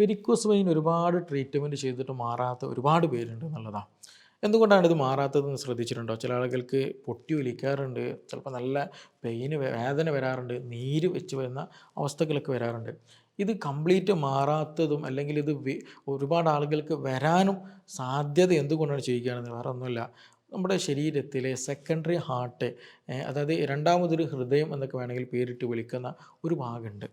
Varicose vein ഒരുപാട് treatment ചെയ്തിട്ട് മാറാത്ത ഒരുപാട് പേരുണ്ട് എന്നുള്ളതാണ് എന്തുകൊണ്ടാണ് ഇത് മാറാത്തതെന്ന് ശ്രദ്ധിച്ചിട്ടുണ്ടോ? ചില ആളുകൾക്ക് പൊട്ടി ഒലിക്കാറുണ്ട് ചിലപ്പോൾ നല്ല പെയിന് വേദന വരാറുണ്ട് നീര് വെച്ച് വരുന്ന അവസ്ഥകളൊക്കെ വരാറുണ്ട്. ഇത് കംപ്ലീറ്റ് മാറാത്തതും അല്ലെങ്കിൽ ഇത് ഒരുപാട് ആളുകൾക്ക് വരാനും സാധ്യത എന്തുകൊണ്ടാണ് ചെയ്യുകയാണെന്ന് വേറെ ഒന്നുമില്ല നമ്മുടെ ശരീരത്തിലെ സെക്കൻഡറി ഹാർട്ട് അതായത് രണ്ടാമതൊരു ഹൃദയം എന്നൊക്കെ വേണമെങ്കിൽ പേരിട്ട് വിളിക്കുന്ന ഒരു ഭാഗമുണ്ട്.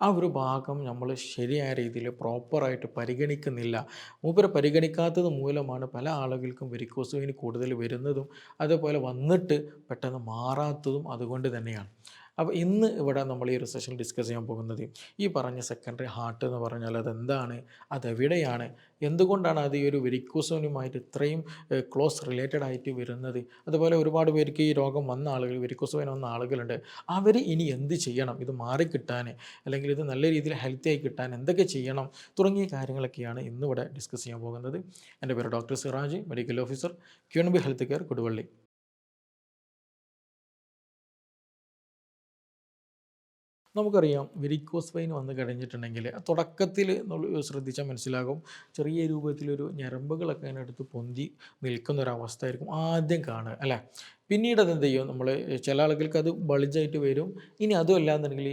ആ ഒരു ഭാഗം നമ്മൾ ശരിയായ രീതിയിൽ പ്രോപ്പറായിട്ട് പരിഗണിക്കുന്നില്ല. മൂപ്പരെ പരിഗണിക്കാത്തത് മൂലമാണ് പല ആളുകൾക്കും വെരിക്കോസ് വെയിൻ കൂടുതൽ വരുന്നതും അതേപോലെ വന്നിട്ട് പെട്ടെന്ന് മാറാത്തതും അതുകൊണ്ട് തന്നെയാണ്. അപ്പോൾ ഇന്ന് ഇവിടെ നമ്മൾ ഈ ഒരു സെഷൻ ഡിസ്കസ് ചെയ്യാൻ പോകുന്നത് ഈ പറഞ്ഞ സെക്കൻഡറി ഹാർട്ട് എന്ന് പറഞ്ഞാൽ അതെന്താണ്? അതെവിടെയാണ്? എന്തുകൊണ്ടാണ് അത് ഈ ഒരു വെരിക്കോസോനുമായിട്ട് ഇത്രയും ക്ലോസ് റിലേറ്റഡ് ആയിട്ട് വരുന്നത്? അതുപോലെ ഒരുപാട് പേർക്ക് ഈ രോഗം വന്ന ആളുകൾ വെരിക്കോസോൻ വന്ന ആളുകളുണ്ട്. അവർ ഇനി എന്ത് ചെയ്യണം? ഇത് മാറിക്കിട്ടാൻ അല്ലെങ്കിൽ ഇത് നല്ല രീതിയിൽ ഹെൽത്തി ആയി കിട്ടാൻ എന്തൊക്കെ ചെയ്യണം? തുടങ്ങിയ കാര്യങ്ങളൊക്കെയാണ് ഇന്നിവിടെ ഡിസ്കസ് ചെയ്യാൻ പോകുന്നത്. എന്റെ പേര് ഡോക്ടർ സിറാജ് മെഡിക്കൽ ഓഫീസർ ക്യൂൺബി ഹെൽത്ത് കെയർ കൊടുവള്ളി. നമുക്കറിയാം വെരിക്കോസ് വെയിൻ വന്നു കഴിഞ്ഞിട്ടുണ്ടെങ്കിൽ തുടക്കത്തിൽ ശ്രദ്ധിച്ചാൽ മനസ്സിലാകും. ചെറിയ രൂപത്തിലൊരു ഞരമ്പുകളൊക്കെ അതിനടുത്ത് പൊന്തി നിൽക്കുന്ന അവസ്ഥയായിരിക്കും ആദ്യം കാണുക അല്ലേ? പിന്നീട് അതെന്ത് ചെയ്യും നമ്മൾ ചില ആളുകൾക്ക് അത് ബളിജായിട്ട് വരും. ഇനി അതുമല്ലാന്നുണ്ടെങ്കിൽ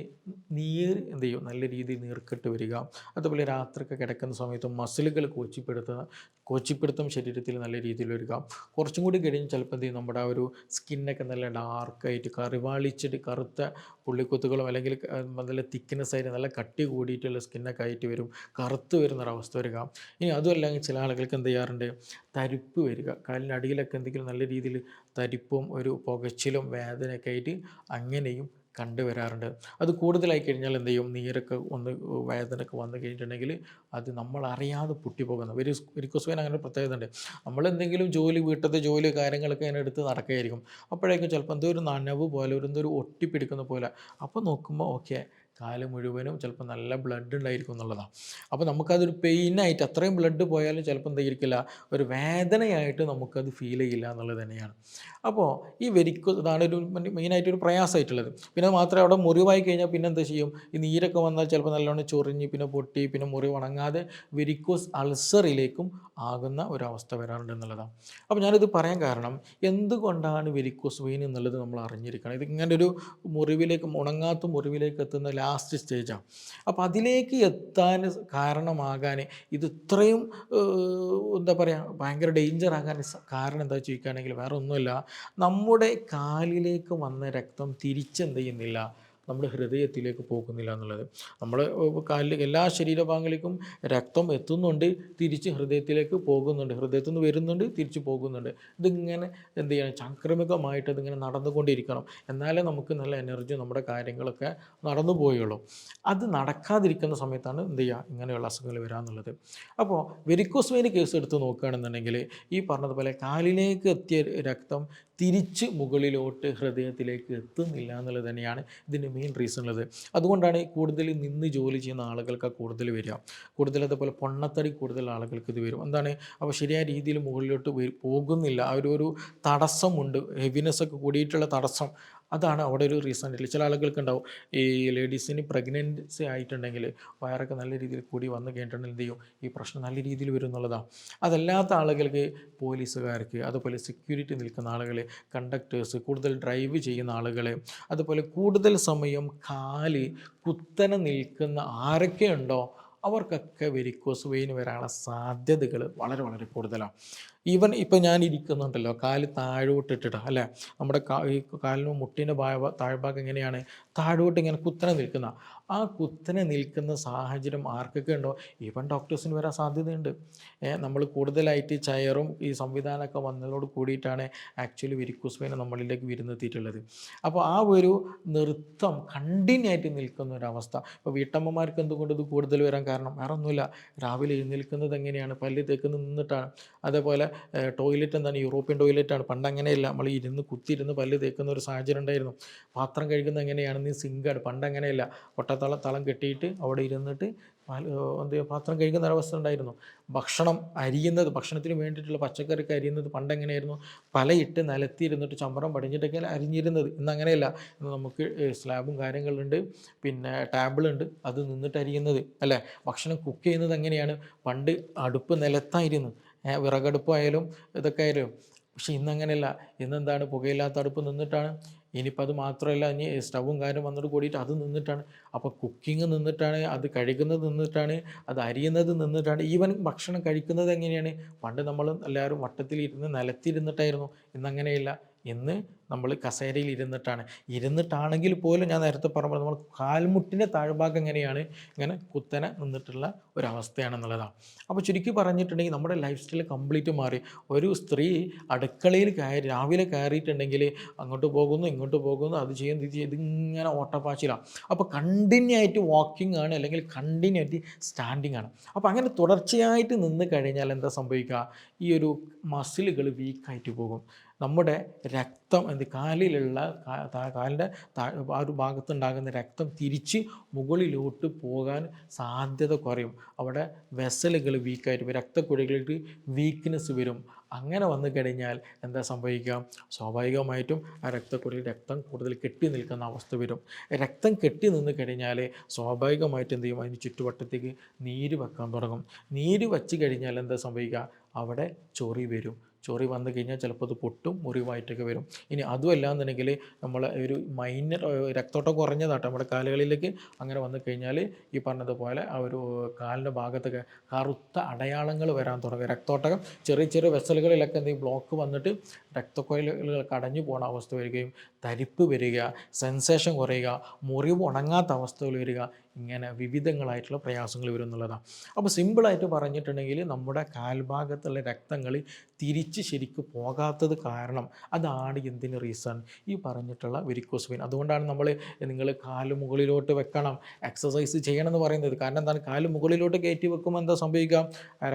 നീർ എന്ത് ചെയ്യും നല്ല രീതിയിൽ നീർക്കെട്ട് വരിക. അതുപോലെ രാത്രിയൊക്കെ കിടക്കുന്ന സമയത്ത് മസിലുകൾ കൊച്ചിപ്പെടുത്തുക കോച്ചിപ്പിടുത്തം ശരീരത്തിൽ നല്ല രീതിയിൽ വരിക. കുറച്ചും കൂടി കഴിഞ്ഞ് ചിലപ്പോൾ എന്ത് ചെയ്യും നമ്മുടെ ആ ഒരു സ്കിന്നൊക്കെ നല്ല ഡാർക്കായിട്ട് കറിവാളിച്ചിട്ട് കറുത്ത പുള്ളിക്കുത്തുകളും അല്ലെങ്കിൽ നല്ല തിക്നെസ് ആയിട്ട് നല്ല കട്ടി കൂടിയിട്ടുള്ള സ്കിന്നൊക്കെ ആയിട്ട് വരും. കറുത്ത് വരുന്നൊരവസ്ഥ വരിക. ഇനി അതുമല്ലെങ്കിൽ ചില ആളുകൾക്ക് എന്ത് ചെയ്യാറുണ്ട്? തരിപ്പ് വരിക. കാലിന്റെ അടിയിലൊക്കെ എന്തെങ്കിലും നല്ല രീതിയിൽ തരിപ്പും ഒരു പുകച്ചിലും വേദനയൊക്കെ ആയിട്ട് അങ്ങനെയും കണ്ടുവരാറുണ്ട് അത് കൂടുതലായി കഴിഞ്ഞാൽ എന്ത് ചെയ്യും? നീരൊക്കെ ഒന്ന് വേദനയൊക്കെ വന്നു കഴിഞ്ഞിട്ടുണ്ടെങ്കിൽ അത് നമ്മൾ അറിയാതെ പൊട്ടിപ്പോകുന്ന. ഒരു വെരിക്കോസ്വൈൻ അങ്ങനെ പ്രത്യേകത ഉണ്ട്. നമ്മളെന്തെങ്കിലും ജോലി വീട്ടത്തെ ജോലി കാര്യങ്ങളൊക്കെ അതിനെ എടുത്ത് നടക്കുകയായിരിക്കും. അപ്പോഴേക്കും ചിലപ്പോൾ എന്തോ ഒരു നനവ് പോലെ ഒരു എന്തോ ഒരു ഒട്ടിപ്പിടിക്കുന്ന പോലെ. അപ്പോൾ നോക്കുമ്പോൾ ഓക്കെ കാൽ മുഴുവനും ചിലപ്പോൾ നല്ല ബ്ലഡ് ഉണ്ടായിരിക്കും എന്നുള്ളതാണ് അപ്പോൾ നമുക്കതൊരു പെയിനായിട്ട് അത്രയും ബ്ലഡ് പോയാലും ചിലപ്പോൾ എന്തായിരിക്കില്ല ഒരു വേദനയായിട്ട് നമുക്കത് ഫീൽ ചെയ്യില്ല എന്നുള്ളത് തന്നെയാണ്. അപ്പോൾ ഈ വെരിക്കോ ഇതാണ് ഒരു മെയിനായിട്ട് ഒരു പ്രയാസമായിട്ടുള്ളത്. പിന്നെ മാത്രമേ അവിടെ മുറിവായി കഴിഞ്ഞാൽ പിന്നെ എന്താ ചെയ്യും? ഈ നീരൊക്കെ വന്നാൽ ചിലപ്പോൾ നല്ലോണം ചൊറിഞ്ഞ് പിന്നെ പൊട്ടി പിന്നെ മുറിവ് ഉണങ്ങാതെ വെരിക്കോസ് അൾസറിലേക്കും ആകുന്ന ഒരവസ്ഥ വരാറുണ്ട് എന്നുള്ളതാണ് അപ്പോൾ ഞാനിത് പറയാൻ കാരണം എന്തുകൊണ്ടാണ് വെരിക്കോസ് വെയിൻ എന്നുള്ളത് നമ്മൾ അറിഞ്ഞിരിക്കണം? ഇത് ഇങ്ങനെ ഒരു മുറിവിലേക്ക് ഉണങ്ങാത്ത മുറിവിലേക്ക് എത്തുന്ന ലാസ്റ്റ് സ്റ്റേജാണ് അപ്പോൾ അതിലേക്ക് എത്താൻ കാരണമാകാൻ ഇത് ഇത്രയും എന്താ പറയുക ഭയങ്കര ഡേഞ്ചർ ആകാൻ കാരണം എന്താ ചോദിക്കുകയാണെങ്കിൽ വേറെ ഒന്നുമില്ല നമ്മുടെ കാലിലേക്ക് വന്ന രക്തം തിരിച്ചെന്ത് ചെയ്യുന്നില്ല. നമ്മുടെ ഹൃദയത്തിലേക്ക് പോകുന്നില്ല എന്നുള്ളത്. നമ്മൾ കാലിൽ എല്ലാ ശരീരഭാഗങ്ങളിലേക്കും രക്തം എത്തുന്നുണ്ട് തിരിച്ച് ഹൃദയത്തിലേക്ക് പോകുന്നുണ്ട്. ഹൃദയത്തിൽ നിന്ന് വരുന്നുണ്ട് തിരിച്ച് പോകുന്നുണ്ട്. ഇതിങ്ങനെ എന്ത് ചെയ്യണം? ചാക്രമികമായിട്ട് ഇതിങ്ങനെ നടന്നുകൊണ്ടിരിക്കണം. എന്നാലേ നമുക്ക് നല്ല എനർജി നമ്മുടെ കാര്യങ്ങളൊക്കെ നടന്നു പോയുള്ളൂ. അത് നടക്കാതിരിക്കുന്ന സമയത്താണ് എന്ത് ചെയ്യുക? ഇങ്ങനെയുള്ള അസുഖങ്ങൾ വരാമെന്നുള്ളത് അപ്പോൾ വെരിക്കോസ് വെയിൻ കേസ് എടുത്ത് നോക്കുകയാണെന്നുണ്ടെങ്കിൽ ഈ പറഞ്ഞതുപോലെ കാലിലേക്ക് എത്തിയ രക്തം തിരിച്ച് മുകളിലോട്ട് ഹൃദയത്തിലേക്ക് എത്തുന്നില്ല എന്നുള്ളത് തന്നെയാണ് ഇതിന്റെ മെയിൻ റീസൺ ഉള്ളത്. അതുകൊണ്ടാണ് കൂടുതൽ നിന്ന് ജോലി ചെയ്യുന്ന ആളുകൾക്ക് കൂടുതൽ വരിക. കൂടുതൽ അതുപോലെ പൊണ്ണത്തടി കൂടുതൽ ആളുകൾക്ക് ഇത് വരും. എന്താണ്? അപ്പോൾ ശരിയായ രീതിയിൽ മുകളിലോട്ട് പോകുന്നില്ല. ആ ഒരു ഒരു തടസ്സമുണ്ട്. ഹെവിനെസ് ഒക്കെ കൂടിയിട്ടുള്ള തടസ്സം. അതാണ് അവിടെ ഒരു റീസൺ ഇല്ല. ചില ആളുകൾക്ക് ഉണ്ടാവും ഈ ലേഡീസിന് പ്രഗ്നൻസി ആയിട്ടുണ്ടെങ്കിൽ വയറൊക്കെ നല്ല രീതിയിൽ കൂടി വന്ന് കഴിഞ്ഞിട്ടുണ്ടെങ്കിൽ എന്ത് ചെയ്യും? ഈ പ്രശ്നം നല്ല രീതിയിൽ വരും എന്നുള്ളതാണ്. അതല്ലാത്ത ആളുകൾക്ക് പോലീസുകാർക്ക് അതുപോലെ സെക്യൂരിറ്റി നിൽക്കുന്ന ആളുകൾ കണ്ടക്ടേഴ്സ് കൂടുതൽ ഡ്രൈവ് ചെയ്യുന്ന ആളുകൾ അതുപോലെ കൂടുതൽ സമയം കാൽ കുത്തനെ നിൽക്കുന്ന ആരൊക്കെ ഉണ്ടോ അവർക്കൊക്കെ വെരിക്കോസ് വെയിൻ വരാനുള്ള സാധ്യതകൾ വളരെ വളരെ കൂടുതലാണ്. ഈവൻ ഇപ്പം ഞാൻ ഇരിക്കുന്നുണ്ടല്ലോ കാൽ താഴോട്ടിട്ടിട്ട് അല്ലേ? നമ്മുടെ കാ ഈ കാലിന് മുട്ടിന്റെ ഭാഗ താഴ്ഭാഗം എങ്ങനെയാണ്? താഴോട്ട് ഇങ്ങനെ കുത്തനെ നിൽക്കുന്ന. ആ കുത്തനെ നിൽക്കുന്ന സാഹചര്യം ആർക്കൊക്കെ ഉണ്ടോ? ഈവൻ ഡോക്ടേഴ്സിന് വരാൻ സാധ്യതയുണ്ട്. നമ്മൾ കൂടുതലായിട്ട് ചയറും ഈ സംവിധാനമൊക്കെ വന്നതോട് കൂടിയിട്ടാണ് ആക്ച്വലി വെരിക്കോസ് നമ്മളിലേക്ക് വിരുന്നെത്തിയിട്ടുള്ളത്. അപ്പോൾ ആ ഒരു നൃത്തം കണ്ടിന്യൂ ആയിട്ട് നിൽക്കുന്ന ഒരവസ്ഥ ഇപ്പോൾ വീട്ടമ്മമാർക്ക് എന്തുകൊണ്ട് ഇത് കൂടുതൽ വരാൻ കാരണം? വേറെ ഒന്നുമില്ല. രാവിലെ എഴുന്നേൽക്കുന്നത് എങ്ങനെയാണ്? പല്ല് തേക്കുന്നത് നിന്നിട്ടാണ്. അതേപോലെ ടോയ്ലറ്റ് എന്താണ്? യൂറോപ്യൻ ടോയ്ലറ്റാണ് പണ്ട് അങ്ങനെയല്ല. നമ്മൾ ഇരുന്ന് കുത്തിയിരുന്ന് പല്ല് തേക്കുന്ന ഒരു സാഹചര്യം ഉണ്ടായിരുന്നു. പാത്രം കഴുകുന്നത് എങ്ങനെയാണ്? നീ സിങ്കാണ് പണ്ട് അങ്ങനെയല്ല. ഒട്ടത്തളം തളം കെട്ടിയിട്ട് അവിടെ ഇരുന്നിട്ട് എന്ത് പാത്രം കഴിക്കുന്ന ഒരവസ്ഥ ഉണ്ടായിരുന്നു. ഭക്ഷണം അരിയുന്നത് ഭക്ഷണത്തിന് വേണ്ടിയിട്ടുള്ള പച്ചക്കറിക്ക് അരിയുന്നത് പണ്ട് എങ്ങനെയായിരുന്നു? പലയിട്ട് നിലത്തിയിരുന്നിട്ട് ചമ്പറം പടിഞ്ഞിട്ടൊക്കെ അരിഞ്ഞിരുന്നത്. ഇന്ന് അങ്ങനെയല്ല. ഇന്ന് നമുക്ക് സ്ലാബും കാര്യങ്ങളുണ്ട്. പിന്നെ ടാബിളുണ്ട്. അത് നിന്നിട്ട് അരിയുന്നത്. അല്ലേ? ഭക്ഷണം കുക്ക് ചെയ്യുന്നത് എങ്ങനെയാണ്? പണ്ട് അടുപ്പ് നിലത്തായിരുന്നു. വിറകടുപ്പായാലും ഇതൊക്കെ ആയാലും പക്ഷേ ഇന്നങ്ങനെയല്ല ഇന്നെന്താണ് പുകയില്ലാത്ത അടുപ്പ് നിന്നിട്ടാണ് ഇനിയിപ്പോൾ അത് മാത്രമല്ല ഇനി സ്റ്റവും കാര്യം വന്നിട്ട് കൂടിയിട്ട് അത് നിന്നിട്ടാണ്. അപ്പോൾ കുക്കിംഗ് നിന്നിട്ടാണ് അത് കഴിക്കുന്നത് നിന്നിട്ടാണ് അത് അരിയുന്നത് നിന്നിട്ടാണ്. ഈവൻ ഭക്ഷണം കഴിക്കുന്നത് എങ്ങനെയാണ്? പണ്ട് നമ്മൾ എല്ലാവരും വട്ടത്തിലിരുന്ന് നിലത്തിരുന്നിട്ടായിരുന്നു. ഇന്നങ്ങനെയില്ല. ഇന്ന് നമ്മൾ കസേരയിൽ ഇരുന്നിട്ടാണ്. ഇരുന്നിട്ടാണെങ്കിൽ പോലും ഞാൻ നേരത്തെ പറഞ്ഞത് നമ്മൾ കാൽമുട്ടിന്റെ താഴ്ഭാഗം എങ്ങനെയാണ്? ഇങ്ങനെ കുത്തനെ നിന്നിട്ടുള്ള ഒരവസ്ഥയാണെന്നുള്ളതാണ്. അപ്പോൾ ചുരുക്കി പറഞ്ഞിട്ടുണ്ടെങ്കിൽ നമ്മുടെ ലൈഫ് സ്റ്റൈൽ കംപ്ലീറ്റ് മാറി. ഒരു സ്ത്രീ അടുക്കളയിൽ കയറി രാവിലെ കയറിയിട്ടുണ്ടെങ്കിൽ അങ്ങോട്ട് പോകുന്നു ഇങ്ങോട്ട് പോകുന്നു അത് ചെയ്യുന്നു ഇത് ചെയ്ത് ഇങ്ങനെ ഓട്ടപ്പാച്ചിലാണ്. അപ്പോൾ കണ്ടിന്യൂ ആയിട്ട് വാക്കിംഗ് ആണ് അല്ലെങ്കിൽ കണ്ടിന്യൂ ആയിട്ട് സ്റ്റാൻഡിങ് ആണ്. അപ്പോൾ അങ്ങനെ തുടർച്ചയായിട്ട് നിന്ന് കഴിഞ്ഞാൽ എന്താ സംഭവിക്കുക? ഈ ഒരു മസിലുകൾ വീക്കായിട്ട് പോകും. നമ്മുടെ രക്തം എന്ത് കാലിലുള്ള കാലിന്റെ ആ ഒരു ഭാഗത്തുണ്ടാകുന്ന രക്തം തിരിച്ച് മുകളിലോട്ട് പോകാൻ സാധ്യത കുറയും. അവിടെ വെസലുകൾ വീക്കായിട്ട് വരും. രക്തക്കുഴലുകൾക്ക് വീക്ക്നെസ് വരും. അങ്ങനെ വന്നു കഴിഞ്ഞാൽ എന്താ സംഭവിക്കുക? സ്വാഭാവികമായിട്ടും ആ രക്തക്കുഴലിൽ രക്തം കൂടുതൽ കെട്ടി നിൽക്കുന്ന അവസ്ഥ വരും. രക്തം കെട്ടി നിന്ന് കഴിഞ്ഞാൽ സ്വാഭാവികമായിട്ട് എന്ത് ചെയ്യും? അതിന് ചുറ്റുവട്ടത്തേക്ക് നീര് വെക്കാൻ തുടങ്ങും. നീര് വച്ച് കഴിഞ്ഞാൽ എന്താ സംഭവിക്കുക? അവിടെ ചൊറി വരും. ചൊറി വന്നു കഴിഞ്ഞാൽ ചിലപ്പോൾ അത് പൊട്ടും മുറിവായിട്ടൊക്കെ വരും. ഇനി അതുമല്ല എന്നുണ്ടെങ്കിൽ നമ്മൾ ഒരു മൈനർ രക്തോട്ടം കുറഞ്ഞതാട്ടോ നമ്മുടെ കാലുകളിലേക്ക് അങ്ങനെ വന്നു കഴിഞ്ഞാൽ ഈ പറഞ്ഞതുപോലെ ആ ഒരു കാലിന്റെ ഭാഗത്തൊക്കെ കറുത്ത അടയാളങ്ങൾ വരാൻ തുടങ്ങും. രക്തോട്ടകം ചെറിയ ചെറിയ വെസലുകളിലൊക്കെ എന്തെങ്കിലും ബ്ലോക്ക് വന്നിട്ട് രക്തക്കൊയലുകൾ കടഞ്ഞു പോകുന്ന അവസ്ഥ വരികയും തരിപ്പ് വരിക സെൻസേഷൻ കുറയുക മുറിവ് ഉണങ്ങാത്ത അവസ്ഥകൾ വരിക ഇങ്ങനെ വിവിധങ്ങളായിട്ടുള്ള പ്രയാസങ്ങൾ വരും എന്നുള്ളതാണ് അപ്പോൾ സിമ്പിളായിട്ട് പറഞ്ഞിട്ടുണ്ടെങ്കിൽ നമ്മുടെ കാൽഭാഗത്തുള്ള രക്തങ്ങൾ തിരിച്ച് ശരിക്ക് പോകാത്തത് കാരണം അതാണ് എന്തിന് റീസൺ? ഈ പറഞ്ഞിട്ടുള്ള വെരിക്കോസ് വെയിൻ അതുകൊണ്ടാണ് നമ്മൾ നിങ്ങൾ കാൽ മുകളിലോട്ട് വെക്കണം എക്സസൈസ് ചെയ്യണം എന്ന് പറയുന്നത്. കാരണം എന്താണ്? കാൽ മുകളിലോട്ട് കയറ്റി വെക്കുമ്പോൾ എന്താ സംഭവിക്കുക?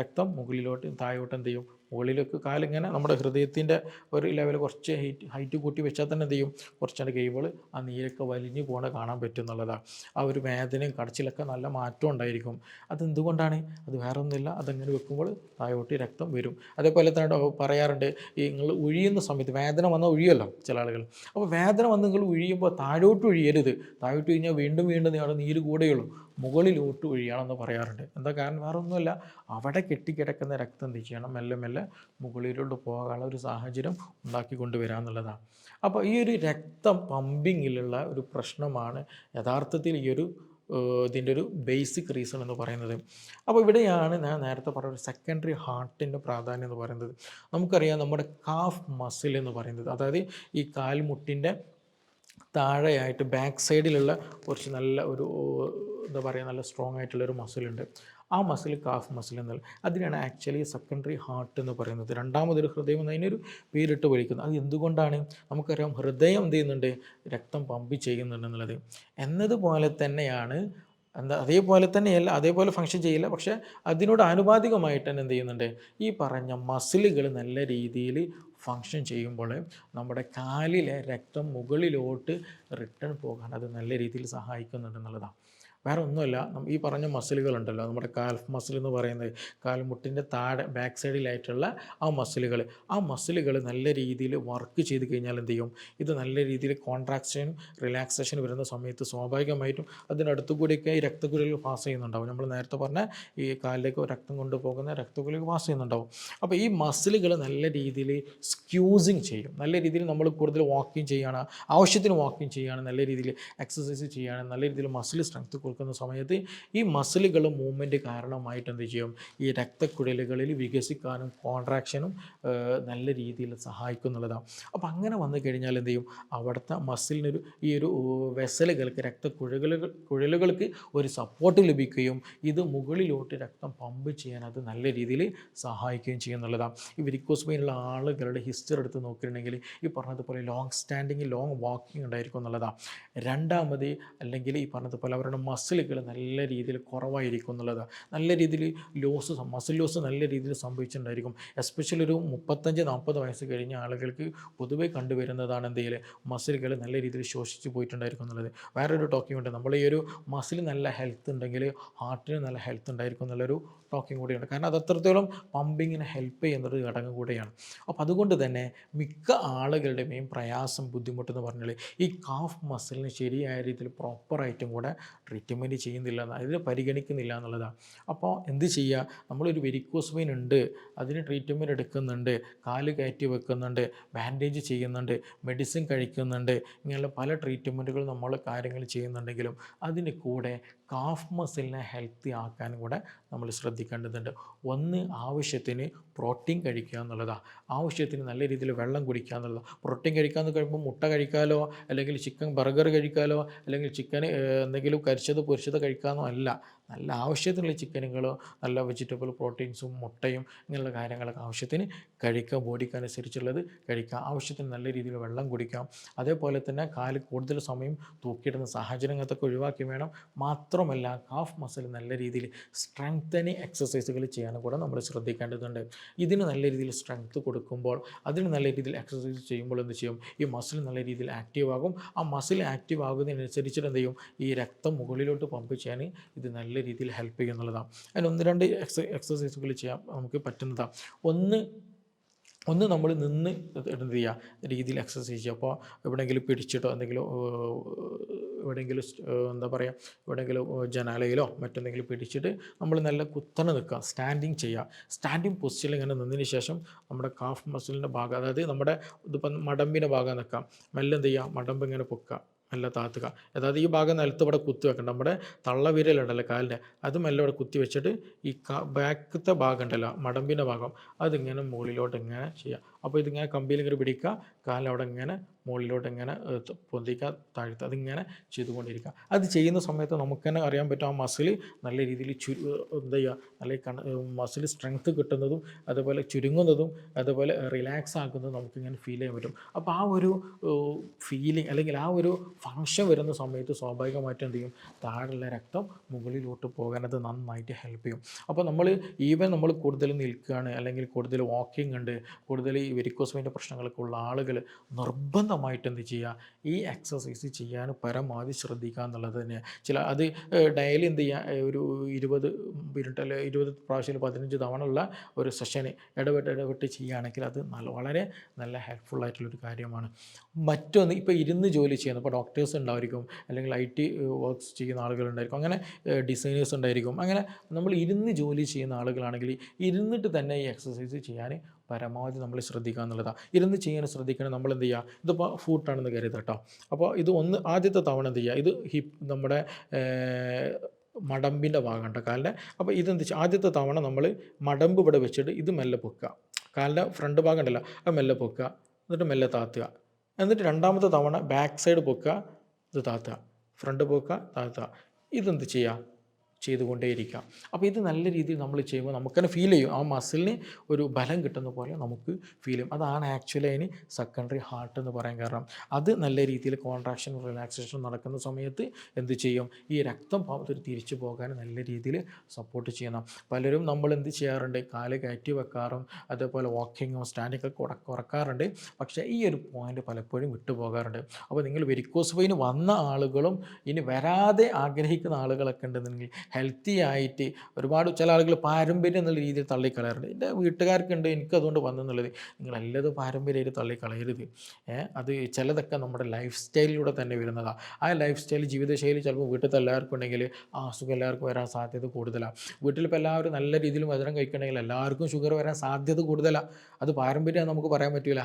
രക്തം മുകളിലോട്ട് താഴോട്ട് എന്ത് ചെയ്യും? മുകളിലേക്ക് കാലിങ്ങനെ നമ്മുടെ ഹൃദയത്തിന്റെ ഒരു ലെവൽ കുറച്ച് ഹൈറ്റ് ഹൈറ്റ് കൂട്ടി വെച്ചാൽ തന്നെ എന്ത് ചെയ്യും? കുറച്ചുകൂടെ കേബിൾ ആ നീരൊക്കെ വലിഞ്ഞു പോകണ കാണാൻ പറ്റും എന്നുള്ളതാണ് ആ ഒരു വേദനയും കടച്ചിലൊക്കെ നല്ല മാറ്റം ഉണ്ടായിരിക്കും. അതെന്തുകൊണ്ടാണ്? അത് വേറെ ഒന്നുമില്ല അതങ്ങനെ വെക്കുമ്പോൾ താഴോട്ട് രക്തം വരും. അതേപോലെ തന്നെ പറയാറുണ്ട് ഈ നിങ്ങൾ ഒഴിയുന്ന സമയത്ത് വേദന വന്നാൽ ഒഴിയുമല്ലോ ചില ആളുകൾ. അപ്പോൾ വേദന വന്ന് നിങ്ങൾ ഒഴിയുമ്പോൾ താഴോട്ട് ഒഴിയരുത് താഴോട്ട് കഴിഞ്ഞാൽ വീണ്ടും വീണ്ടും അവിടെ നീര് കൂടെയുള്ളൂ. മുകളിലോട്ട് ഒഴിയണമെന്ന് പറയാറുണ്ട്. എന്താ കാരണം? വേറെ ഒന്നുമല്ല അവിടെ കെട്ടിക്കിടക്കുന്ന രക്തം എന്ത് ചെയ്യണം? മെല്ലെ മെല്ലെ മുകളിലോട്ട് പോകാനുള്ള ഒരു സാഹചര്യം ഉണ്ടാക്കി കൊണ്ടുവരിക എന്നുള്ളതാണ്. അപ്പോൾ ഈ ഒരു രക്തം പമ്പിങ്ങിലുള്ള ഒരു പ്രശ്നമാണ് യഥാർത്ഥത്തിൽ ഈ ഒരു ഇതിന്റെ ഒരു ബേസിക് റീസൺ എന്ന് പറയുന്നത്. അപ്പോൾ ഇവിടെയാണ് ഞാൻ നേരത്തെ പറഞ്ഞ സെക്കൻഡറി ഹാർട്ടിന്റെ പ്രാധാന്യം എന്ന് പറയുന്നത്. നമുക്കറിയാം നമ്മുടെ കാഫ് മസിൽ എന്ന് പറയുന്നത്. അതായത് ഈ കാൽമുട്ടിന്റെ താഴെയായിട്ട് ബാക്ക് സൈഡിലുള്ള കുറച്ച് നല്ല ഒരു എന്താ പറയുക നല്ല സ്ട്രോങ് ആയിട്ടുള്ളൊരു മസിലുണ്ട് ആ മസിൽ കാഫ് മസിൽ എന്നുള്ള അതിനാണ് ആക്ച്വലി സെക്കൻഡറി ഹാർട്ട് എന്ന് പറയുന്നത്. രണ്ടാമതൊരു ഹൃദയം എന്ന് അതിനൊരു പേരിട്ട് വിളിക്കുന്നത് അത് എന്തുകൊണ്ടാണ്? നമുക്കറിയാം ഹൃദയം എന്ത് ചെയ്യുന്നുണ്ട്? രക്തം പമ്പ് ചെയ്യുന്നുണ്ട് എന്നുള്ളത്. എന്നതുപോലെ തന്നെയാണ് എന്താ അതേപോലെ തന്നെയല്ല അതേപോലെ ഫങ്ഷൻ ചെയ്യില്ല. പക്ഷേ അതിനോട് ആനുപാതികമായിട്ട് തന്നെ എന്ത് ചെയ്യുന്നുണ്ട്? ഈ പറഞ്ഞ മസിലുകൾ നല്ല രീതിയിൽ ഫങ്ഷൻ ചെയ്യുമ്പോൾ നമ്മുടെ കാലിലെ രക്തം മുകളിലോട്ട് റിട്ടേൺ പോകാൻ അത് നല്ല രീതിയിൽ സഹായിക്കുന്നുണ്ട് എന്നുള്ളതാണ്. വേറെ ഒന്നുമല്ല ഈ പറഞ്ഞ മസിലുകളുണ്ടല്ലോ നമ്മുടെ കാൽഫ് മസിൽ എന്ന് പറയുന്നത് കാൽമുട്ടിന്റെ താഴെ ബാക്ക് സൈഡിലായിട്ടുള്ള ആ മസിലുകൾ. ആ മസിലുകൾ നല്ല രീതിയിൽ വർക്ക് ചെയ്ത് കഴിഞ്ഞാൽ എന്ത് ചെയ്യും? ഇത് നല്ല രീതിയിൽ കോൺട്രാക്ഷനും റിലാക്സേഷൻ വരുന്ന സമയത്ത് സ്വാഭാവികമായിട്ടും അതിനടുത്തു കൂടിയൊക്കെ ഈ രക്തക്കുഴലുകൾ പാസ് ചെയ്യുന്നുണ്ടാവും. നമ്മൾ നേരത്തെ പറഞ്ഞ ഈ കാലിലേക്ക് രക്തം കൊണ്ടുപോകുന്ന രക്തക്കുഴലുകൾ പാസ് ചെയ്യുന്നുണ്ടാവും. അപ്പോൾ ഈ മസിലുകൾ നല്ല രീതിയിൽ സ്ക്യൂസിങ് ചെയ്യും. നല്ല രീതിയിൽ നമ്മൾ കൂടുതൽ വാക്കിംഗ് ചെയ്യുകയാണ് ആവശ്യത്തിന് വാക്കിംഗ് ചെയ്യുകയാണ് നല്ല രീതിയിൽ എക്സസൈസ് ചെയ്യുകയാണ് നല്ല രീതിയിൽ മസിൽ സ്ട്രെങ്ത് കൊടുക്കുന്ന സമയത്ത് ഈ മസിലുകൾ മൂവ്മെന്റ് കാരണമായിട്ട് എന്ത് ചെയ്യും? ഈ രക്തക്കുഴലുകളിൽ വികസിക്കാനും കോൺട്രാക്ഷനും നല്ല രീതിയിൽ സഹായിക്കും എന്നുള്ളതാണ് അപ്പോൾ അങ്ങനെ വന്നു കഴിഞ്ഞാൽ എന്ത് ചെയ്യും? അവിടുത്തെ മസിലിനൊരു ഈ ഒരു വെസലുകൾക്ക് രക്തക്കുഴലുകൾ കുഴലുകൾക്ക് ഒരു സപ്പോർട്ട് ലഭിക്കുകയും ഇത് മുകളിലോട്ട് രക്തം പമ്പ് ചെയ്യാൻ അത് നല്ല രീതിയിൽ സഹായിക്കുകയും ചെയ്യും എന്നുള്ളതാണ് ഈ വിരിക്കോസ് പെയിനുള്ള ആളുകളുടെ ഹിസ്റ്ററി എടുത്ത് നോക്കിയിട്ടുണ്ടെങ്കിൽ ഈ പറഞ്ഞതുപോലെ ലോങ് സ്റ്റാൻഡിങ് ലോങ് വാക്കിംഗ് ഉണ്ടായിരിക്കും എന്നുള്ളതാണ്. രണ്ടാമത് അല്ലെങ്കിൽ ഈ പറഞ്ഞതുപോലെ അവരുടെ മസിലുകൾ നല്ല രീതിയിൽ കുറവായിരിക്കും എന്നുള്ളതാണ് നല്ല രീതിയിൽ ലോസ് മസിൽ ലോസ് നല്ല രീതിയിൽ സംഭവിച്ചിട്ടുണ്ടായിരിക്കും. എസ്പെഷ്യലി ഒരു മുപ്പത്തഞ്ച് നാൽപ്പത് വയസ്സ് കഴിഞ്ഞ ആളുകൾക്ക് പൊതുവേ കണ്ടുവരുന്നതാണ് എന്തെങ്കിലും മസിലുകൾ നല്ല രീതിയിൽ ശോഷിച്ച് പോയിട്ടുണ്ടായിരിക്കും എന്നുള്ളത്. വേറൊരു ടോക്കിംഗ് ഉണ്ട്. നമ്മൾ ഈ ഒരു മസിൽ നല്ല ഹെൽത്ത് ഉണ്ടെങ്കിൽ ഹാർട്ടിന് നല്ല ഹെൽത്ത് ഉണ്ടായിരിക്കും എന്നുള്ളൊരു ടോക്കിംഗ് കൂടിയുണ്ട്. കാരണം അത് അത്രത്തോളം പമ്പിങ്ങിന് ഹെൽപ്പ് ചെയ്യുന്നൊരു ഘടകം കൂടിയാണ്. അപ്പോൾ അതുകൊണ്ട് തന്നെ മിക്ക ആളുകളുടെ മെയിൻ പ്രയാസം ബുദ്ധിമുട്ടെന്ന് പറഞ്ഞാൽ ഈ കാഫ് മസിലിന് ശരിയായ രീതിയിൽ പ്രോപ്പറായിട്ടും കൂടെ ട്രീറ്റ്മെന്റ് ചെയ്യുന്നില്ല അതിനെ പരിഗണിക്കുന്നില്ല എന്നുള്ളതാണ് അപ്പോൾ എന്ത് ചെയ്യുക നമ്മളൊരു വെരിക്കോസ് ഉണ്ട് അതിന് ട്രീറ്റ്മെന്റ് എടുക്കുന്നുണ്ട് കാൽ കയറ്റി വെക്കുന്നുണ്ട് ബാൻഡേജ് ചെയ്യുന്നുണ്ട് മെഡിസിൻ കഴിക്കുന്നുണ്ട് ഇങ്ങനെയുള്ള പല ട്രീറ്റ്മെന്റുകൾ നമ്മൾ കാര്യങ്ങൾ ചെയ്യുന്നുണ്ടെങ്കിലും അതിന് കൂടെ കാഫ് മസിലിനെ ഹെൽത്തി ആക്കാൻ കൂടെ നമ്മൾ ശ്രദ്ധിക്കേണ്ടതുണ്ട്. ഒന്ന് ആവശ്യത്തിന് പ്രോട്ടീൻ കഴിക്കുക എന്നുള്ളതാണ് ആവശ്യത്തിന് നല്ല രീതിയിൽ വെള്ളം കുടിക്കുക എന്നുള്ളതാണ് പ്രോട്ടീൻ കഴിക്കാമെന്ന് കഴിയുമ്പോൾ മുട്ട കഴിക്കാലോ അല്ലെങ്കിൽ ചിക്കൻ ബർഗർ കഴിക്കാലോ അല്ലെങ്കിൽ ചിക്കൻ എന്തെങ്കിലും കരിച്ചത് പൊരിച്ചത് കഴിക്കാമെന്നോ അല്ല. നല്ല ആവശ്യത്തിനുള്ള ചിക്കനുകളോ നല്ല വെജിറ്റബിൾ പ്രോട്ടീൻസും മുട്ടയും ഇങ്ങനെയുള്ള കാര്യങ്ങളൊക്കെ ആവശ്യത്തിന് കഴിക്കുക. ബോഡിക്ക് അനുസരിച്ചുള്ളത് കഴിക്കുക. ആവശ്യത്തിന് നല്ല രീതിയിൽ വെള്ളം കുടിക്കാം അതേപോലെ തന്നെ കാൽ കൂടുതൽ സമയം തൂക്കിയിടുന്ന സാഹചര്യങ്ങളൊക്കെ ഒഴിവാക്കി വേണം. മാത്രമല്ല കാഫ് മസിൽ നല്ല രീതിയിൽ സ്ട്രെങ്തനിങ് എക്സസൈസുകൾ ചെയ്യാനും കൂടെ നമ്മൾ ശ്രദ്ധിക്കേണ്ടതുണ്ട്. ഇതിന് നല്ല രീതിയിൽ സ്ട്രെങ്ത് കൊടുക്കുമ്പോൾ അതിന് നല്ല രീതിയിൽ എക്സസൈസ് ചെയ്യുമ്പോൾ എന്ത് ചെയ്യും? ഈ മസിൽ നല്ല രീതിയിൽ ആക്റ്റീവ് ആകും. ആ മസിൽ ആക്റ്റീവ് ആകുന്നതിനനുസരിച്ചിട്ട് എന്ത് ചെയ്യും? ഈ രക്തം മുകളിലോട്ട് പമ്പ് ചെയ്യാൻ ഇത് നല്ല രീതിയിൽ ഹെൽപ്പ് ചെയ്യുന്നുള്ളതാണ് അതിന് ഒന്ന് രണ്ട് എക്സ എക്സസൈസുകൾ ചെയ്യാൻ നമുക്ക് പറ്റുന്നതാണ് ഒന്ന് ഒന്ന് നമ്മൾ നിന്ന് എന്ത് ചെയ്യുക രീതിയിൽ എക്സസൈസ് ചെയ്യുക. അപ്പോൾ എവിടെയെങ്കിലും പിടിച്ചിട്ടോ എന്തെങ്കിലും എവിടെയെങ്കിലും എന്താ പറയുക എവിടെയെങ്കിലും ജനാലയിലോ മറ്റെന്തെങ്കിലും പിടിച്ചിട്ട് നമ്മൾ നല്ല കുത്തനെ നിൽക്കുക സ്റ്റാൻഡിങ് ചെയ്യുക. സ്റ്റാൻഡിങ് പൊസിഷനിൽ ഇങ്ങനെ നിന്നതിന് ശേഷം നമ്മുടെ കാഫ് മസിലിന്റെ ഭാഗം അതായത് നമ്മുടെ ഇതിപ്പം മടമ്പിന്റെ ഭാഗം നിൽക്കാം മെല്ലെ എന്ത് ചെയ്യുക മടമ്പ് ഇങ്ങനെ പൊക്കുക നല്ല താത്തുക. അതായത് ഈ ഭാഗം നിലത്ത് ഇവിടെ കുത്തി വെക്കണ്ട. നമ്മുടെ തള്ളവിരലുണ്ടല്ലോ കാലിന്റെ അത് മെല്ലെ ഇവിടെ കുത്തി വെച്ചിട്ട് ഈ ബാക്കത്തെ ഭാഗം ഉണ്ടല്ലോ മടമ്പിന്റെ ഭാഗം അതിങ്ങനെ മുകളിലോട്ട് ഇങ്ങനെ ചെയ്യുക. അപ്പോൾ ഇതിങ്ങനെ കമ്പിയിൽ ഇങ്ങനെ പിടിക്കുക. അവിടെ ഇങ്ങനെ മുകളിലോട്ട് ഇങ്ങനെ പൊന്തിക്കുക താഴ്ത്തുക. അതിങ്ങനെ ചെയ്തുകൊണ്ടിരിക്കുക. അത് ചെയ്യുന്ന സമയത്ത് നമുക്ക് തന്നെ അറിയാൻ പറ്റും ആ മസിൽ നല്ല രീതിയിൽ ചു എന്താ ചെയ്യുക? നല്ല കണ മസിൽ സ്ട്രെങ്ത്ത് കിട്ടുന്നതും അതുപോലെ ചുരുങ്ങുന്നതും അതുപോലെ റിലാക്സ് ആക്കുന്നതും നമുക്കിങ്ങനെ ഫീൽ ചെയ്യാൻ പറ്റും. അപ്പോൾ ആ ഒരു ഫീലിംഗ് അല്ലെങ്കിൽ ആ ഒരു ഫങ്ഷൻ വരുന്ന സമയത്ത് സ്വാഭാവികമായിട്ടും എന്ത് ചെയ്യും? താഴെയുള്ള രക്തം മുകളിലോട്ട് പോകാൻ അത് നന്നായിട്ട് ഹെൽപ്പ് ചെയ്യും. അപ്പോൾ നമ്മൾ ഈവൻ നമ്മൾ കൂടുതൽ നിൽക്കുകയാണ് അല്ലെങ്കിൽ കൂടുതൽ വാക്കിംഗ് ഉണ്ട് കൂടുതൽ ഈ വെരിക്കോസ്മിന്റെ പ്രശ്നങ്ങളൊക്കെ ഉള്ള ആളുകൾ നിർബന്ധമായിട്ട് എന്ത് ചെയ്യുക? ഈ എക്സസൈസ് ചെയ്യാൻ പരമാവധി ശ്രദ്ധിക്കുക എന്നുള്ളത് തന്നെയാണ് ചില അത് ഡയലി എന്ത് ചെയ്യുക ഒരു ഇരുപത് മിനിറ്റ് അല്ലെ ഇരുപത് പ്രാവശ്യം പതിനഞ്ച് തവണ ഉള്ള ഒരു സെഷന് ഇടപെട്ട് ഇടപെട്ട് ചെയ്യുകയാണെങ്കിൽ അത് നല്ല വളരെ നല്ല ഹെൽപ്ഫുൾ ആയിട്ടുള്ളൊരു കാര്യമാണ്. മറ്റൊന്ന് ഇപ്പോൾ ഇരുന്ന് ജോലി ചെയ്യുന്ന ഇപ്പോൾ ഡോക്ടേഴ്സ് ഉണ്ടായിരിക്കും അല്ലെങ്കിൽ ഐ ടി വർക്ക്സ് ചെയ്യുന്ന ആളുകളുണ്ടായിരിക്കും അങ്ങനെ ഡിസൈനേഴ്സ് ഉണ്ടായിരിക്കും അങ്ങനെ നമ്മൾ ഇരുന്ന് ജോലി ചെയ്യുന്ന ആളുകളാണെങ്കിൽ ഇരുന്നിട്ട് തന്നെ ഈ എക്സസൈസ് ചെയ്യാൻ പരമാവധി നമ്മൾ ശ്രദ്ധിക്കുക എന്നുള്ളതാണ്. ഇരുന്ന് ചെയ്യാൻ ശ്രദ്ധിക്കണം നമ്മൾ എന്ത് ചെയ്യുക? ഇതിപ്പോൾ ഫൂട്ടാണെന്ന് കരുതുക കേട്ടോ. അപ്പോൾ ഇത് ഒന്ന് ആദ്യത്തെ തവണ എന്ത് ചെയ്യുക? ഇത് ഹിപ്പ് നമ്മുടെ മടമ്പിന്റെ ഭാഗമുണ്ട് കാലിന്റെ അപ്പോൾ ഇതെന്ത് വെച്ചാൽ ആദ്യത്തെ തവണ നമ്മൾ മടമ്പ് ഇവിടെ വെച്ചിട്ട് ഇത് മെല്ലെ പൊക്കുക. കാലിന്റെ ഫ്രണ്ട് ഭാഗം ഉണ്ടല്ലോ അത് മെല്ലെ പൊക്കുക. എന്നിട്ട് മെല്ലെ താത്തുക. എന്നിട്ട് രണ്ടാമത്തെ തവണ ബാക്ക് സൈഡ് പൊക്കുക. ഇത് താത്തുക. ഫ്രണ്ട് പൊക്കുക താത്തുക. ഇതെന്ത് ചെയ്യുക? ചെയ്തുകൊണ്ടേയിരിക്കാം. അപ്പോൾ ഇത് നല്ല രീതിയിൽ നമ്മൾ ചെയ്യുമ്പോൾ നമുക്ക് തന്നെ ഫീൽ ചെയ്യും. ആ മസിലിന് ഒരു ബലം കിട്ടുന്ന പോലെ നമുക്ക് ഫീൽ ചെയ്യും. അതാണ് ആക്ച്വലി അതിന് സെക്കൻഡറി ഹാർട്ട് എന്ന് പറയാൻ കാരണം. അത് നല്ല രീതിയിൽ കോൺട്രാക്ഷൻ റിലാക്സേഷൻ നടക്കുന്ന സമയത്ത് എന്ത് ചെയ്യും? ഈ രക്തം തിരിച്ചു പോകാൻ നല്ല രീതിയിൽ സപ്പോർട്ട് ചെയ്യണം. പലരും നമ്മൾ എന്ത് ചെയ്യാറുണ്ട്? കാൽ കയറ്റി വെക്കാറും അതേപോലെ വാക്കിങ്ങും സ്റ്റാൻഡിങ്ങൊക്കെ കുറക്കാറുണ്ട് പക്ഷേ ഈ ഒരു പോയിന്റ് പലപ്പോഴും വിട്ടുപോകാറുണ്ട് അപ്പോൾ നിങ്ങൾ വെരിക്കോസ് വെയിന് വന്ന ആളുകളും ഇനി വരാതെ ആഗ്രഹിക്കുന്ന ആളുകളൊക്കെ ഉണ്ടെന്നുണ്ടെങ്കിൽ ഹെൽത്തി ആയിട്ട് ഒരുപാട് ചില ആളുകൾ പാരമ്പര്യം എന്നുള്ള രീതിയിൽ തള്ളിക്കളയാറുണ്ട്. എന്റെ വീട്ടുകാർക്കുണ്ട് എനിക്ക് അതുകൊണ്ട് വന്നെന്നുള്ളത്. നിങ്ങൾ എല്ലാതും പാരമ്പര്യമായിട്ട് തള്ളിക്കളയരുത്. അത് ചിലതൊക്കെ നമ്മുടെ ലൈഫ് സ്റ്റൈലിലൂടെ തന്നെ വരുന്നതാണ് ആ ലൈഫ് സ്റ്റൈൽ ജീവിതശൈലി ചിലപ്പോൾ വീട്ടിൽ എല്ലാവർക്കും ഉണ്ടെങ്കിൽ ആ അസുഖം എല്ലാവർക്കും വരാൻ സാധ്യത കൂടുതലാണ് വീട്ടിലിപ്പോൾ എല്ലാവരും നല്ല രീതിയിൽ മധുരം കഴിക്കണമെങ്കിൽ എല്ലാവർക്കും ഷുഗർ വരാൻ സാധ്യത കൂടുതലാണ് അത് പാരമ്പര്യം നമുക്ക് പറയാൻ പറ്റില്ല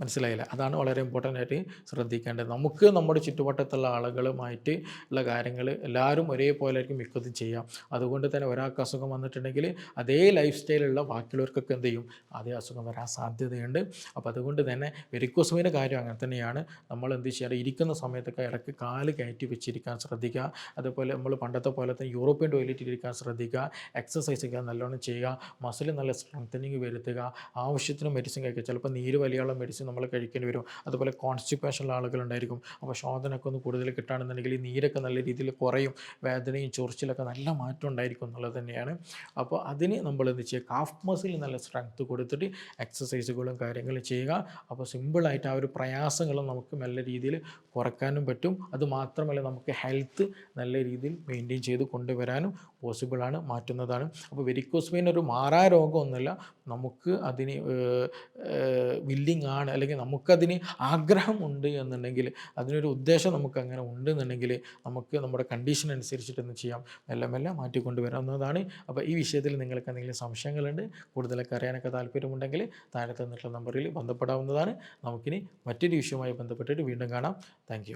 മനസ്സിലായില്ല. അതാണ് വളരെ ഇമ്പോർട്ടന്റ് ആയിട്ട് ശ്രദ്ധിക്കേണ്ടത്. നമുക്ക് നമ്മുടെ ചുറ്റുവട്ടത്തുള്ള ആളുകളുമായിട്ട് ഉള്ള കാര്യങ്ങൾ എല്ലാവരും ഒരേപോലെ ആയിരിക്കും മിക്കതും ചെയ്യാം. അതുകൊണ്ട് തന്നെ ഒരാൾക്ക് അസുഖം വന്നിട്ടുണ്ടെങ്കിൽ അതേ ലൈഫ് സ്റ്റൈലുള്ള ബാക്കിയുള്ളവർക്കൊക്കെ എന്ത് ചെയ്യും? അതേ അസുഖം വരാൻ സാധ്യതയുണ്ട്. അപ്പോൾ അതുകൊണ്ട് തന്നെ വെരിക്കോസുവിന്റെ കാര്യം അങ്ങനെ തന്നെയാണ്. നമ്മൾ എന്ത് ചെയ്യാറ് ഇരിക്കുന്ന സമയത്തൊക്കെ ഇടയ്ക്ക് കാൽ കയറ്റി വെച്ചിരിക്കാൻ ശ്രദ്ധിക്കുക അതുപോലെ നമ്മൾ പണ്ടത്തെ പോലെ തന്നെ യൂറോപ്യൻ ടോയ്ലറ്റിൽ ഇരിക്കാൻ ശ്രദ്ധിക്കുക എക്സസൈസ് ഒക്കെ നല്ലോണം ചെയ്യുക. മസിൽ നല്ല സ്ട്രെങ്തനിങ് വരുത്തുക. ആവശ്യത്തിന് മെഡിസിൻ കഴിക്കുക. ചിലപ്പോൾ നീര് വലിയുള്ള മെഡിസിൻ നമ്മൾ കഴിക്കേണ്ടി വരും. അതുപോലെ കോൺസ്റ്റിപ്പേഷനുള്ള ആളുകളുണ്ടായിരിക്കും. അപ്പോൾ ശോധനയൊക്കെ ഒന്ന് കൂടുതൽ കിട്ടുകയാണെന്നുണ്ടെങ്കിൽ നീരൊക്കെ നല്ല രീതിയിൽ കുറയും. വേദനയും ചൊറിച്ചിലൊക്കെ നല്ല മാറ്റം ഉണ്ടായിരിക്കും എന്നുള്ളത് തന്നെയാണ്. അപ്പോൾ അതിന് നമ്മൾ എന്ത് ചെയ്യുക? കാഫ് മസിൽ നല്ല സ്ട്രെങ്ത് കൊടുത്തിട്ട് എക്സസൈസുകളും കാര്യങ്ങളും ചെയ്യുക. അപ്പോൾ സിമ്പിളായിട്ട് ആ ഒരു പ്രയാസങ്ങളും നമുക്ക് നല്ല രീതിയിൽ കുറയ്ക്കാനും പറ്റും. അത് മാത്രമല്ല നമുക്ക് ഹെൽത്ത് നല്ല രീതിയിൽ മെയിന്റെയിൻ ചെയ്ത് കൊണ്ടുവരാനും പോസിബിളാണ് മാറ്റുന്നതാണ്. അപ്പോൾ വെരിക്കോസ് ഒരു മാറാ രോഗമൊന്നുമല്ല നമുക്ക് അതിന് വില്ലിങ് ആണ്. അല്ലെങ്കിൽ നമുക്കതിന് ആഗ്രഹമുണ്ട് എന്നുണ്ടെങ്കിൽ അതിനൊരു ഉദ്ദേശം നമുക്ക് അങ്ങനെ ഉണ്ട് എന്നുണ്ടെങ്കിൽ നമുക്ക് നമ്മുടെ കണ്ടീഷൻ അനുസരിച്ചിട്ട് എന്ത് ചെയ്യാം? മെല്ലെ മെല്ലെ മാറ്റിക്കൊണ്ടുവരാവുന്നതാണ് അപ്പോൾ ഈ വിഷയത്തിൽ നിങ്ങൾക്ക് എന്തെങ്കിലും സംശയങ്ങളുണ്ട് കൂടുതലൊക്കെ അറിയാനൊക്കെ താല്പര്യമുണ്ടെങ്കിൽ താഴെ തന്നിട്ടുള്ള നമ്പറിൽ ബന്ധപ്പെടാവുന്നതാണ്. നമുക്കിനി മറ്റൊരു വിഷയവുമായി ബന്ധപ്പെട്ടിട്ട് വീണ്ടും കാണാം. താങ്ക്